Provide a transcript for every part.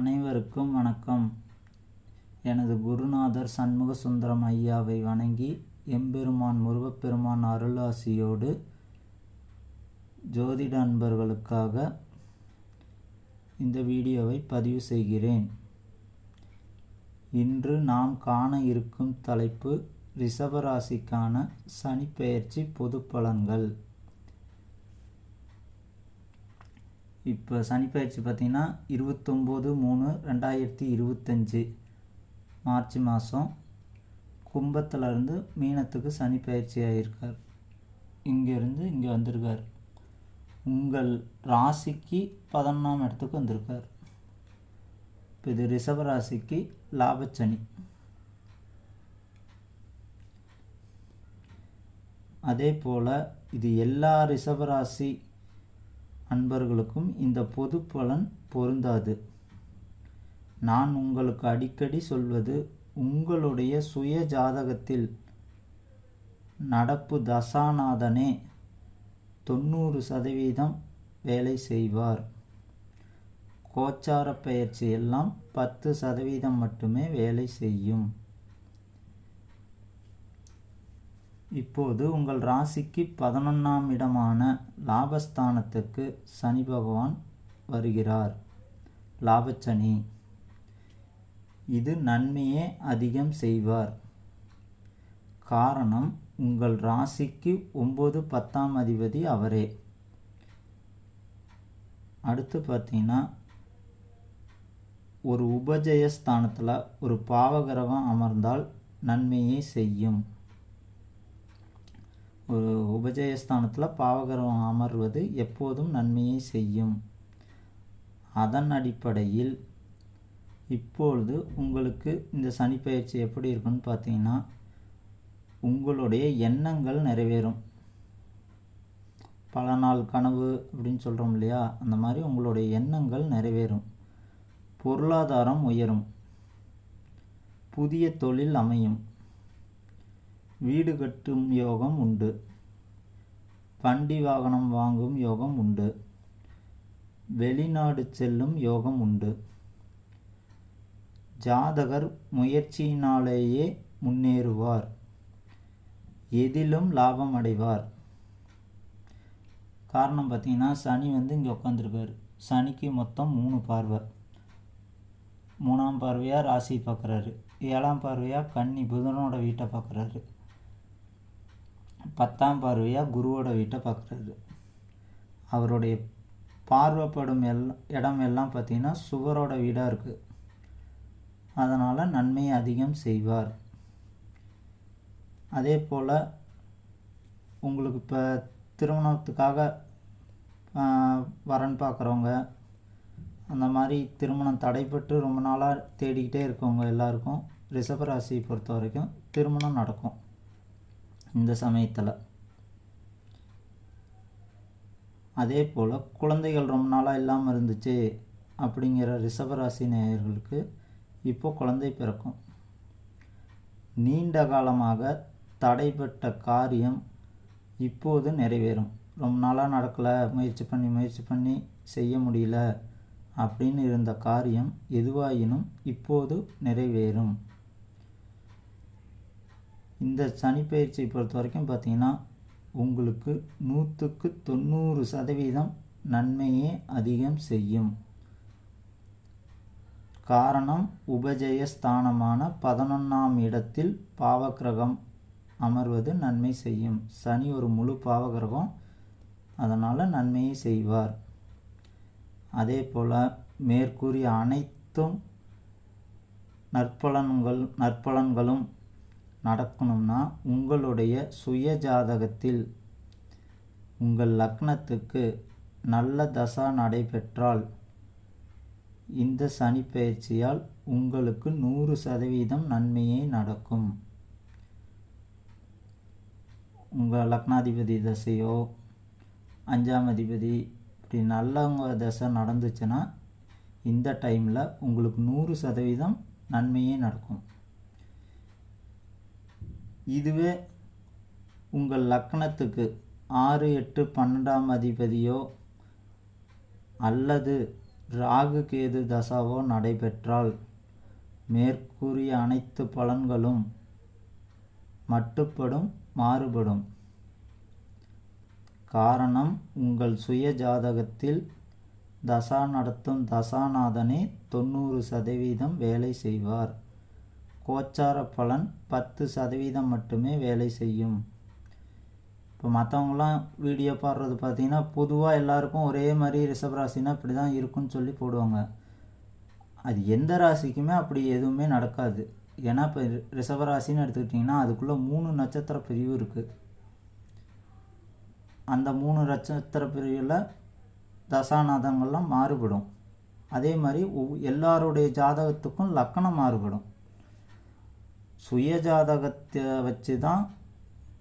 அனைவருக்கும் வணக்கம். எனது குருநாதர் சண்முக சுந்தரம் ஐயாவை வணங்கி எம்பெருமான் முருகப்பெருமான் அருளாசியோடு ஜோதிட அன்பர்களுக்காக இந்த வீடியோவை பதிவு செய்கிறேன். இன்று நாம் காண இருக்கும் தலைப்பு ரிஷபராசிக்கான சனிப்பெயர்ச்சி பொது பலன்கள் இப்போ சனிப்பயிற்சி பார்த்திங்கன்னா இருபத்தொம்போது மூணு ரெண்டாயிரத்தி இருபத்தஞ்சி மார்ச் மாதம் கும்பத்துலேருந்து மீனத்துக்கு சனிப்பயிற்சி ஆகியிருக்கார் இங்கேருந்து இங்கே வந்திருக்கார். உங்கள் ராசிக்கு பதினொன்றாம் இடத்துக்கு வந்திருக்கார். இப்போ இது ரிஷப ராசிக்கு லாபச்சனி. அதே போல் இது எல்லா ரிஷபராசி அன்பர்களுக்கும் இந்த பொது பலன் பொருந்தாது. நான் உங்களுக்கு அடிக்கடி சொல்வது உங்களுடைய சுய ஜாதகத்தில் நடப்பு தசாநாதனே தொண்ணூறு சதவீதம் வேலை செய்வார். கோச்சார பயிற்சி எல்லாம் பத்து சதவீதம் மட்டுமே வேலை செய்யும். இப்போது உங்கள் ராசிக்கு பதினொன்றாம் இடமான லாபஸ்தானத்துக்கு சனி பகவான் வருகிறார். லாபச்சனி. இது நன்மையே அதிகம் செய்வார். காரணம் உங்கள் ராசிக்கு ஒம்பது பத்தாம் அதிபதி அவரே. அடுத்து பார்த்தீங்கன்னா ஒரு உபஜயஸ்தானத்தில் ஒரு பாவகிரகம் அமர்ந்தால் நன்மையை செய்யும். உபஜயஸ்தானத்தில் பாவகரம் அமர்வது எப்போதும் நன்மையை செய்யும். அதன் அடிப்படையில் இப்பொழுது உங்களுக்கு இந்த சனிப்பயிற்சி எப்படி இருக்குன்னு பார்த்தீங்கன்னா உங்களுடைய எண்ணங்கள் நிறைவேறும். பல நாள் கனவு அப்படின்னு சொல்கிறோம் இல்லையா? அந்த மாதிரி உங்களுடைய எண்ணங்கள் நிறைவேறும். பொருளாதாரம் உயரும். புதிய தொழில் அமையும். வீடு கட்டும் யோகம் உண்டு. வண்டி வாகனம் வாங்கும் யோகம் உண்டு. வெளிநாடு செல்லும் யோகம் உண்டு. ஜாதகர் முயற்சியினாலேயே முன்னேறுவார். எதிலும் லாபம் அடைவார். காரணம் பார்த்தீங்கன்னா சனி வந்து இங்கே உட்காந்துருக்காரு சனிக்கு மொத்தம் மூணு பார்வை. மூணாம் பார்வையாக ராசி பார்க்குறாரு ஏழாம் பார்வையாக கன்னி புதனோட வீட்டை பார்க்குறாரு பத்தாம் பார்வையாக குருவோட வீட்டை பார்க்குறாரு அவருடைய பார்வைப்படும் எல் இடம் எல்லாம் பார்த்திங்கன்னா சுவரோட வீடாக இருக்குது அதனால் நன்மை அதிகம் செய்வார். அதே போல் உங்களுக்கு இப்போ திருமணத்துக்காக வரன் பார்க்குறவங்க அந்த மாதிரி திருமணம் தடைப்பட்டு ரொம்ப நாளாக தேடிக்கிட்டே இருக்கவங்க எல்லாருக்கும் ரிஷபராசியை பொறுத்த வரைக்கும் திருமணம் நடக்கும். இந்த சமயத்தில். அதே போல் குழந்தைகள் ரொம்ப நாளாக இல்லாமல் இருந்துச்சு அப்படிங்கிற ரிஷபராசி நேயர்களுக்கு இப்போ குழந்தை பிறக்கும். நீண்ட காலமாக தடைப்பட்ட காரியம் இப்போது நிறைவேறும். ரொம்ப நாளாக நடக்கலை முயற்சி பண்ணி முயற்சி பண்ணி செய்ய முடியல அப்படின்னு இருந்த காரியம் எதுவாயினும் இப்போது நிறைவேறும். இந்த சனிப்பயிற்சியை பொறுத்த வரைக்கும் பார்த்திங்கன்னா உங்களுக்கு நூற்றுக்கு தொண்ணூறு சதவீதம் நன்மையே அதிகம் செய்யும். காரணம் உபஜயஸ்தானமான பதினொன்றாம் இடத்தில் பாவக்கிரகம் அமர்வது நன்மை செய்யும். சனி ஒரு முழு பாவகிரகம் அதனால் நன்மையை செய்வார். அதே போல் மேற்கூறிய அனைத்தும் நற்பலன்கள் நற்பலன்களும் நடக்கணும்னா உங்களுடைய சுய ஜாதகத்தில் உங்கள் லக்னத்துக்கு நல்ல தசா நடைபெற்றால் இந்த சனி பயிற்சியால் உங்களுக்கு நூறு சதவீதம் நன்மையே நடக்கும். உங்கள் லக்னாதிபதி தசையோ அஞ்சாம் அதிபதி இப்படி நல்லவங்க தசை நடந்துச்சுன்னா இந்த டைமில் உங்களுக்கு நூறு சதவீதம் நன்மையே நடக்கும். இதுவே உங்கள் லக்னத்துக்கு ஆறு எட்டு பன்னெண்டாம் அதிபதியோ அல்லது ராகு கேது தசாவோ நடைபெற்றால் மேற்கூறிய அனைத்து பலன்களும் மட்டுப்படும் மாறுபடும். காரணம் உங்கள் சுய ஜாதகத்தில் தசா நடத்தும் தசாநாதனே தொண்ணூறு சதவீதம் வேலை செய்வார். கோச்சார பலன் பத்து சதவீதம் மட்டுமே வேலை செய்யும். இப்போ மற்றவங்களாம் வீடியோ பாடுறது பார்த்திங்கன்னா பொதுவாக எல்லாருக்கும் ஒரே மாதிரி ரிஷபராசினா இப்படி தான் இருக்குன்னு சொல்லி போடுவாங்க. அது எந்த ராசிக்குமே அப்படி எதுவுமே நடக்காது. ஏன்னா இப்போ ரிஷபராசின்னு எடுத்துக்கிட்டிங்கன்னா அதுக்குள்ளே மூணு நட்சத்திர பிரிவு இருக்குது அந்த மூணு நட்சத்திர பிரிவில் தசாநாதங்கள்லாம் மாறுபடும். அதே மாதிரி எல்லாருடைய ஜாதகத்துக்கும் லக்கணம் மாறுபடும். சுயஜாதகத்தை வச்சு தான்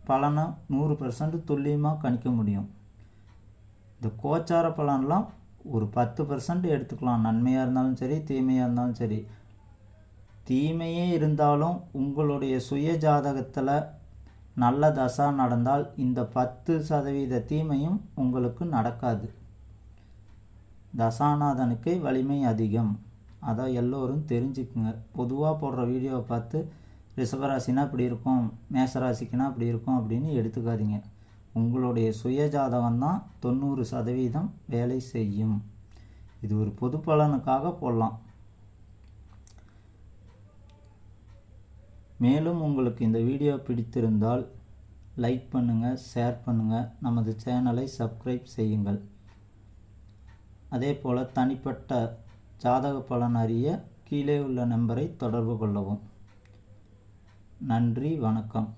பலனை நூறு பர்சன்ட் துல்லியமாக கணிக்க முடியும். இந்த கோச்சார பலன்லாம் ஒரு பத்து பர்சன்ட் எடுத்துக்கலாம். நன்மையாக இருந்தாலும் சரி தீமையாக இருந்தாலும் சரி. தீமையே இருந்தாலும் உங்களுடைய சுய ஜாதகத்தில் நல்ல தசா நடந்தால் இந்த பத்து சதவீத தீமையும் உங்களுக்கு நடக்காது. தசாநாதனுக்கே வலிமை அதிகம். அதை எல்லோரும் தெரிஞ்சுக்குங்க. பொதுவாக போடுற வீடியோவை பார்த்து ரிஷபராசினா இப்படி இருக்கும் மேசராசிக்குனா இப்படி இருக்கும் அப்படின்னு எடுத்துக்காதீங்க. உங்களுடைய சுய ஜாதகம் தான் தொண்ணூறு சதவீதம் வேலை செய்யும். இது ஒரு பொது பலனுக்காக போடலாம். மேலும் உங்களுக்கு இந்த வீடியோ பிடித்திருந்தால் லைக் பண்ணுங்கள் ஷேர் பண்ணுங்கள் நமது சேனலை சப்ஸ்கிரைப் செய்யுங்கள். அதே போல் தனிப்பட்ட ஜாதக பலன் அறிய கீழே உள்ள நம்பரை தொடர்பு கொள்ளவும். நன்றி வணக்கம்.